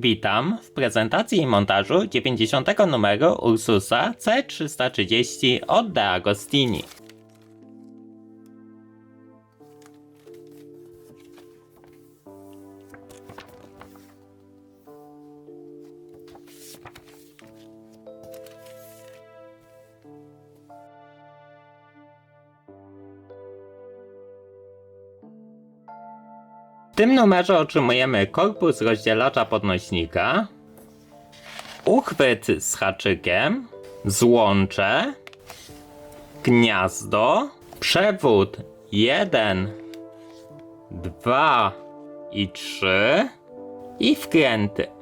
Witam w prezentacji i montażu 90 numeru Ursusa C330 od De Agostini. W tym numerze otrzymujemy korpus rozdzielacza podnośnika, uchwyt z haczykiem, złącze, gniazdo, przewód 1, 2 i 3 i wkręty.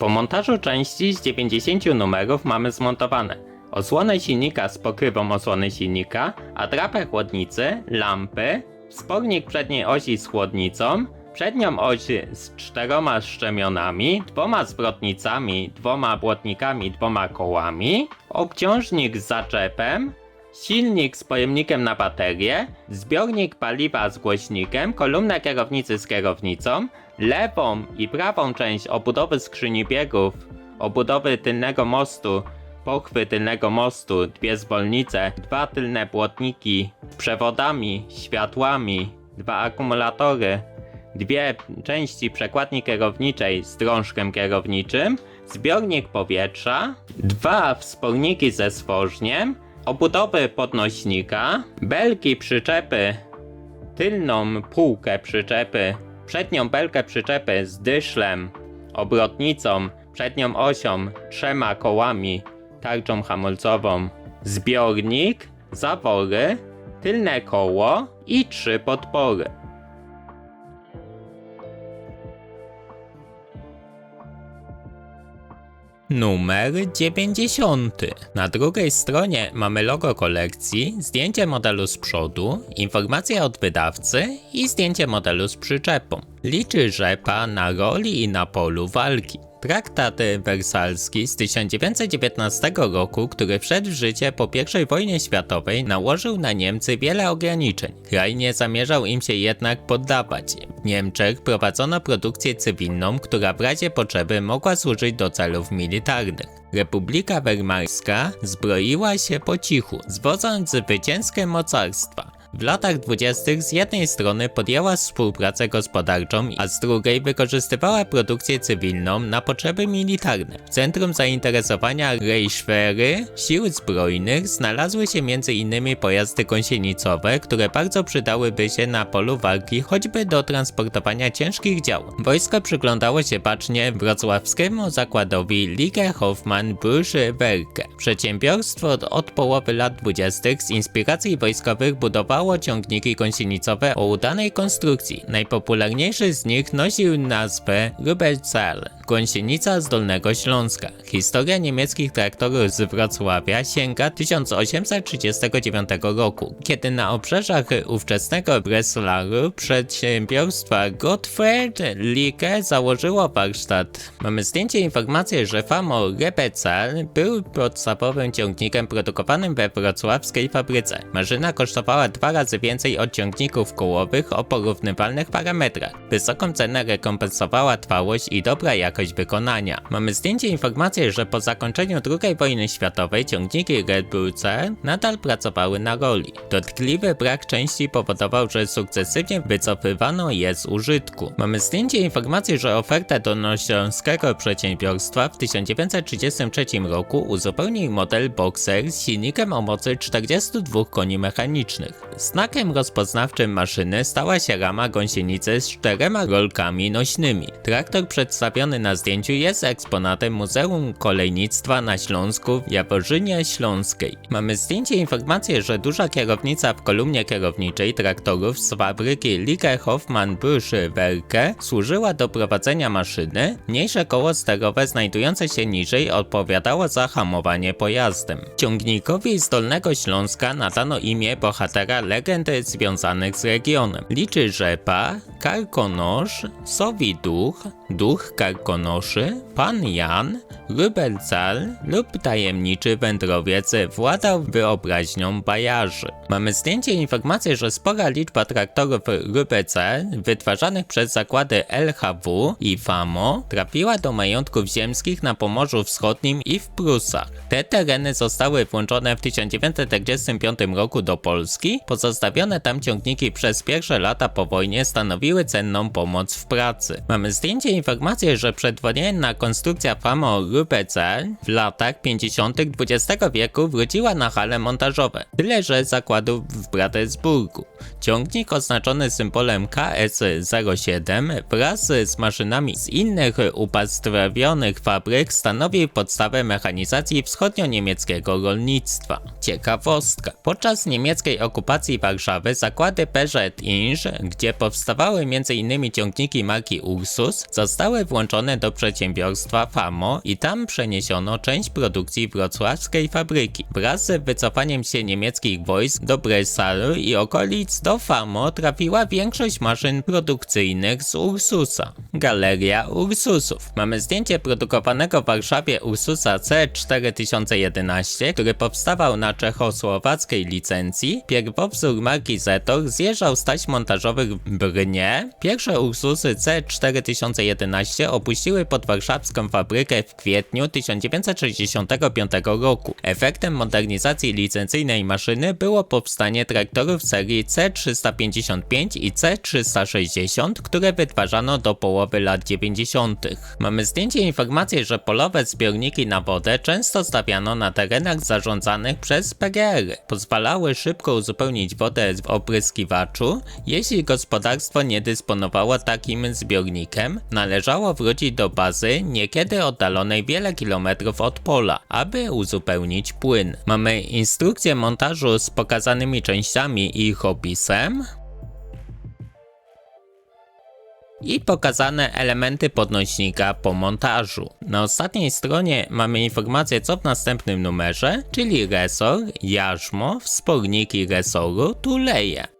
Po montażu części z 90 numerów mamy zmontowane osłonę silnika z pokrywą osłony silnika, atrapę chłodnicy, lampy, spornik przedniej osi z chłodnicą, przednią oś z czteroma szczemionami, dwoma zwrotnicami, dwoma błotnikami, dwoma kołami, obciążnik z zaczepem, silnik z pojemnikiem na baterię, zbiornik paliwa z głośnikiem, kolumnę kierownicy z kierownicą, lewą i prawą część obudowy skrzyni biegów, obudowy tylnego mostu, pochwy tylnego mostu, dwie zwolnice, dwa tylne błotniki z przewodami, światłami, dwa akumulatory, dwie części przekładni kierowniczej z drążkiem kierowniczym, zbiornik powietrza, dwa wsporniki ze stworzniem, obudowy podnośnika, belki przyczepy, tylną półkę przyczepy, przednią belkę przyczepy z dyszlem, obrotnicą, przednią osią, trzema kołami, tarczą hamulcową, zbiornik, zawory, tylne koło i trzy podpory. Numer 90. Na drugiej stronie mamy logo kolekcji, zdjęcie modelu z przodu, informacja od wydawcy i zdjęcie modelu z przyczepą. Liczy rzepa na roli i na polu walki. Traktat wersalski z 1919 roku, który wszedł w życie po I wojnie światowej, nałożył na Niemcy wiele ograniczeń. Kraj nie zamierzał im się jednak poddawać. W Niemczech prowadzono produkcję cywilną, która w razie potrzeby mogła służyć do celów militarnych. Republika Weimarska zbroiła się po cichu, zwodząc zwycięskie mocarstwa. W latach dwudziestych z jednej strony podjęła współpracę gospodarczą, a z drugiej wykorzystywała produkcję cywilną na potrzeby militarne. W centrum zainteresowania Reichswehry sił zbrojnych znalazły się m.in. pojazdy gąsienicowe, które bardzo przydałyby się na polu walki, choćby do transportowania ciężkich dział. Wojsko przyglądało się bacznie wrocławskiemu zakładowi Liga Hoffmann Bursche Werke. Przedsiębiorstwo od, połowy lat dwudziestych z inspiracji wojskowych budowało ciągniki gąsienicowe o udanej konstrukcji. Najpopularniejszy z nich nosił nazwę Rubelzahl, gąsienica z Dolnego Śląska. Historia niemieckich traktorów z Wrocławia sięga 1839 roku, kiedy na obrzeżach ówczesnego Breslaru przedsiębiorstwa Gottfried Lieke założyło warsztat. Mamy zdjęcie informacji, że Famo Rebecal był podstawowym ciągnikiem produkowanym we wrocławskiej fabryce. Maszyna kosztowała dwa razy więcej od ciągników kołowych o porównywalnych parametrach. Wysoką cenę rekompensowała trwałość i dobra jakość wykonania. Mamy zdjęcie informacji, że po zakończeniu II wojny światowej ciągniki Red Bull C nadal pracowały na roli. Dotkliwy brak części powodował, że sukcesywnie wycofywano je z użytku. Mamy zdjęcie informacji, że ofertę dolnośląskiego przedsiębiorstwa w 1933 roku uzupełnił model Boxer z silnikiem o mocy 42 koni mechanicznych. Znakiem rozpoznawczym maszyny stała się rama gąsienicy z czterema rolkami nośnymi. Traktor przedstawiony na zdjęciu jest eksponatem Muzeum Kolejnictwa na Śląsku w Jaworzynie Śląskiej. Mamy zdjęcie informację, że duża kierownica w kolumnie kierowniczej traktorów z fabryki Liga Hoffmann Bursche Werke służyła do prowadzenia maszyny. Mniejsze koło sterowe znajdujące się niżej odpowiadało za hamowanie pojazdem. Ciągnikowi z Dolnego Śląska nadano imię bohatera legendy związanych z regionem. Liczy rzepa, karkonosz, sowi duch, duch karkonoszy, pan Jan, Rybelcal lub tajemniczy wędrowiec władał wyobraźnią bajarzy. Mamy zdjęcie informacji, że spora liczba traktorów Rybelcal wytwarzanych przez zakłady LHW i FAMO trafiła do majątków ziemskich na Pomorzu Wschodnim i w Prusach. Te tereny zostały włączone w 1945 roku do Polski. Pozostawione tam ciągniki przez pierwsze lata po wojnie stanowiły cenną pomoc w pracy. Mamy zdjęcie informacji, że przedwojenna konstrukcja FAMO Rupecel w latach 50. XX wieku wróciła na hale montażowe, tyle że zakładów w Bratysburgu. Ciągnik oznaczony symbolem KS-07 wraz z maszynami z innych upastrawionych fabryk stanowi podstawę mechanizacji wschodnio-niemieckiego rolnictwa. Ciekawostka. Podczas niemieckiej okupacji Warszawy zakłady Peugeot Inch, gdzie powstawały m.in. ciągniki marki Ursus, zostały włączone do przedsiębiorstwa FAMO i tam przeniesiono część produkcji wrocławskiej fabryki. Wraz z wycofaniem się niemieckich wojsk do Breslau i okolic do FAMO trafiła większość maszyn produkcyjnych z Ursusa. Galeria Ursusów. Mamy zdjęcie produkowanego w Warszawie Ursusa C4011, który powstawał na czechosłowackiej licencji. Pierwowzór marki Zetor zjeżdżał z taśm montażowych w Brnie. Pierwsze Ursusy C4011 opuściły podwarszawską fabrykę w kwietniu 1965 roku. Efektem modernizacji licencyjnej maszyny było powstanie traktorów serii C355 i C360, które wytwarzano do połowy lat 90. Mamy zdjęcie informacji, że polowe zbiorniki na wodę często stawiano na terenach zarządzanych przez PGR. Pozwalały szybko uzupełnić wodę w opryskiwaczu. Jeśli gospodarstwo nie dysponowało takim zbiornikiem, należało wrócić do bazy, niekiedy oddalonej wiele kilometrów od pola, aby uzupełnić płyn. Mamy instrukcję montażu z pokazanymi częściami i ich opisem. I pokazane elementy podnośnika po montażu. Na ostatniej stronie mamy informację co w następnym numerze, czyli resor, jarzmo, wsporniki resoru, tuleje.